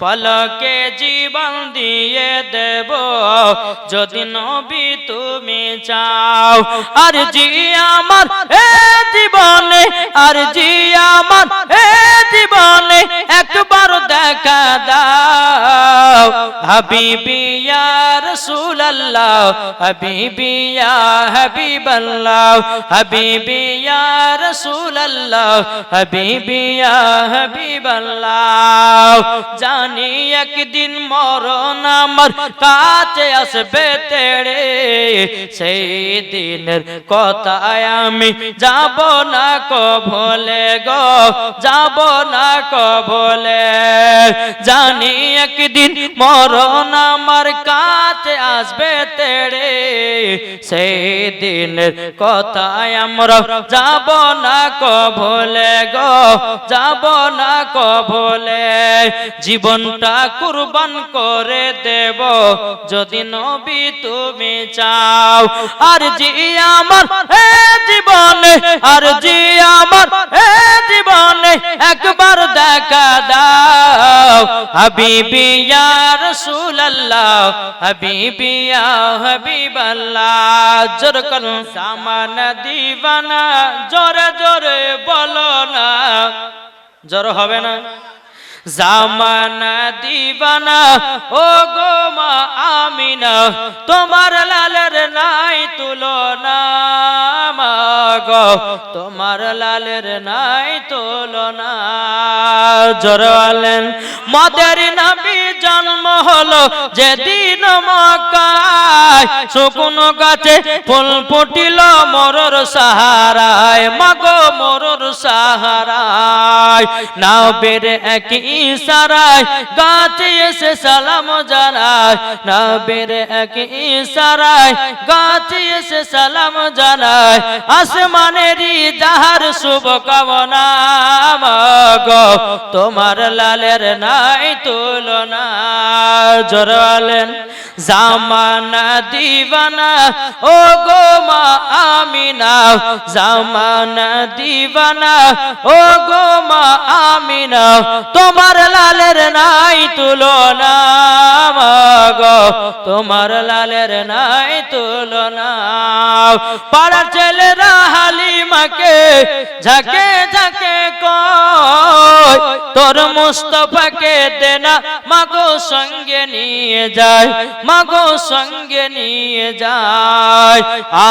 পলকে জীবন দিয়ে দেব। যদি নবী তুমি চাও, আর জি আমার, এ জীবনে, আর জি আমার, এ হাবিবি ইয়া রাসূলুল্লাহ, হাবিবি ইয়া হাবিবাল্লাহ, হাবিবি ইয়া রাসূলুল্লাহ, হাবিবি ইয়া হাবিবাল্লাহ। জানি একদিন মরণ আমার কাছে আসবে তেড়ে, সেই দিনের কথায় আমি যাব না কো ভোলে গো, যাব না কো ভোলে জানি একদিন মরণ আমার কাছে আসবে তেড়ে। সেই দিনের কথায় আমরা যাব না কো ভোলে গো, যাব না কো ভোলে জীবনটা কুরবান করে দেব, যদি নবী তুমি চাও। আর জি আমার, হে জীবনে, আর জি আমার, হে জীবনে একবার দেখা দাও। হাবিবি ইয়া রাসূলুল্লাহ হাবিবি হাবিবাল্লাহ। জোর করুন সামান দিবানা, জোরে জোরে বলো না। জোর হবে না। জামানা দিবানা, ও গো মা আমিনা, তোমার লালের নাই তুলনা। মা গো, তোমার লালের নাই তুলনা। জরওয়ালেন মদের নবী জন্ম হলো যেদিন মকায় শুকনো গাছে ফুল ফুটিল মরর সাহারায়। মাগো মরর নাও বেড়ে এক ইশারায় গাছে এসে সালাম জানায়। না বেড়ে এক ইশারায় গাছে এসে সালাম জানায়। আসমানেরই যাহার শুভ কামনা মাগো, তোমার লালের নাই তুলনা। জোরালেন জামানা দিবানা ও গো মা আমিনা। জামানা দিবানা ও গো মা আমিনা, তোমার লালের নাই তুলনা মাগো, তোমার লালের নাই তুলনা। পাড়ার ছেলেরা হালিমাকে ঝাঁকে ঝাঁকে কয়, তোর মুস্তফাকে দেনা মাগো সঙ্গে নিয়ে যায়, মাগো সঙ্গে নিয়ে যায়।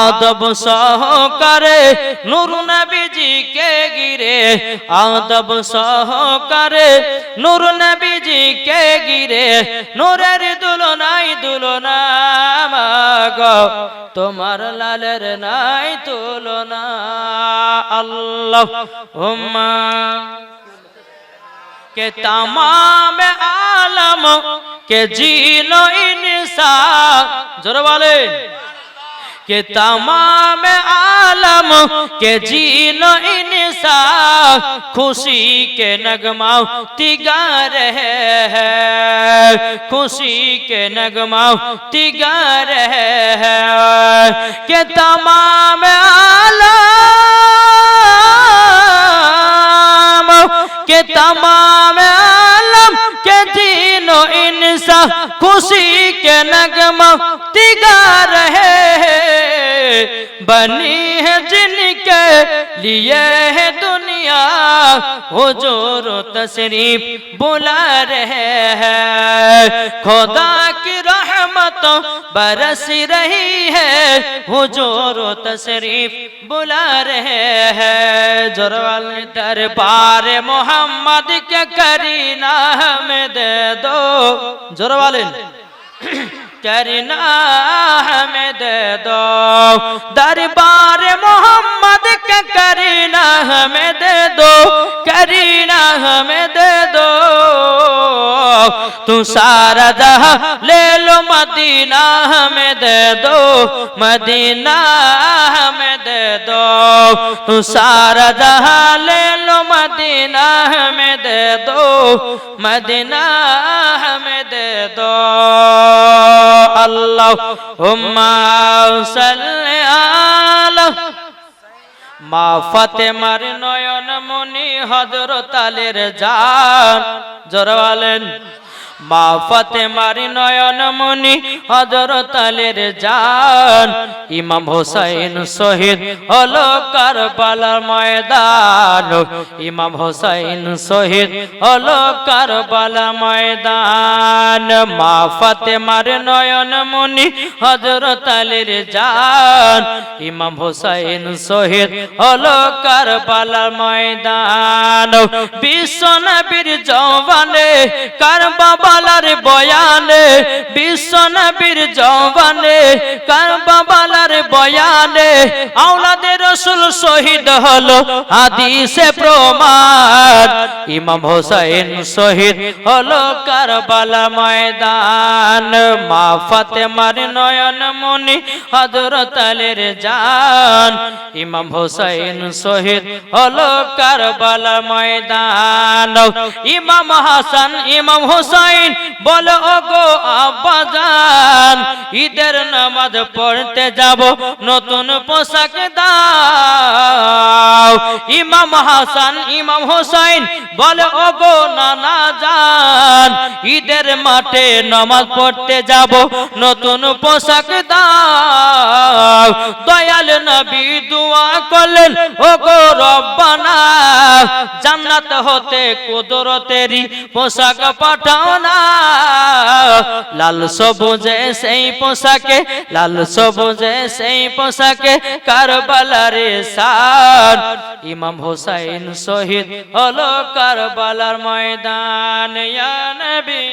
আদব সহকারে নূর নবীজিকে গিরে আদব সব সহকারে নূর নবীজিকে গিরে নূরের দুলনাই দুলনা গো তোমার লালের নাই তুলনা। আল্লাহ হুম্মা কে তামাম আলম, কে জিলো ইনসা। জোরে বলেন। کہ تمام عالم کے جین انسا خوشی کے نگمہ تگا رہے ہیں خوشی کے نگمہ تگا رہے ہیں کہ تمام عالم کہ تمام عالم کے جین انسا خوشی کے نگمہ تگا رہے بنی ہے جن کے لیے ہے دنیا حضور و تشریف بلا رہے ہیں خدا کی رحمت برس رہی ہے، حضور و تشریف بلا رہے ہیں جرول دربار محمد کے کرینہ ہمیں دے دو۔ جرول کرنا ہمیں دے دو۔ دربار محمد کے کرنا ہمیں دے دو۔ کرنا ہمیں دے دو۔ تو سارا دہا لے لو مدینہ ہمیں دے دو۔ مدینہ ہمیں دے دو۔ تو سارا دہا दे दो मदीना हमें दे दो अल्लाह हुम्मा सल्ले आला মা ফাতেমার নয়ন মনি হজরত আলের জান জরওয়ালেন মা ফাতেমার নয়ন মনি হজরত আলীর জান, ইমাম হোসাইন শহীদ হলো কারবালার ময়দান। ইমাম হোসাইন শহীদ হলো কারবালা ময়দান। মা ফাতেমার নয়ন মনি হজরত আলীর জান, ইমাম হোসাইন শহীদ হলো কারবালার ময়দান। বিশ্ব নবীর জওয়ানে কারবালার বয়ানে বিশ্ব নবীর জওয়ানে কারবালার বয়ানে আওলাদের রসুল শহীদ হলো হাদিসে প্রমাণ। ইমাম হোসাইন শহীদ হলো কারবালা ময়দান। মা ফাতেমার নয়ন মনি হযরত আলীর জান। ইমাম হোসাইন শহীদ হলো কারবালা ময়দান। ইমাম হাসান, ইমাম হোসাইন বলে, ওগো আব্বাজান ঈদের নামাজ পড়তে যাব নতুন পোশাক দাও। ইমাম হাসান, ইমাম হোসাইন বলে, ওগো নানা জান, ঈদের মাঠে নামাজ পড়তে যাব, নতুন পোশাক দাও, দয়াল নবী দোয়া করলেন, ওগো রব্বানা, জান্নাত হতে কুদরতেরি পোশাক পাঠাও না, লাল সবুজে সেই পোশাকে, লাল সবুজে সেই পোশাকে কারবালারে সার ইমাম হোসাইন শহীদ হলো কারবালার ময়দান ইয়া নবী।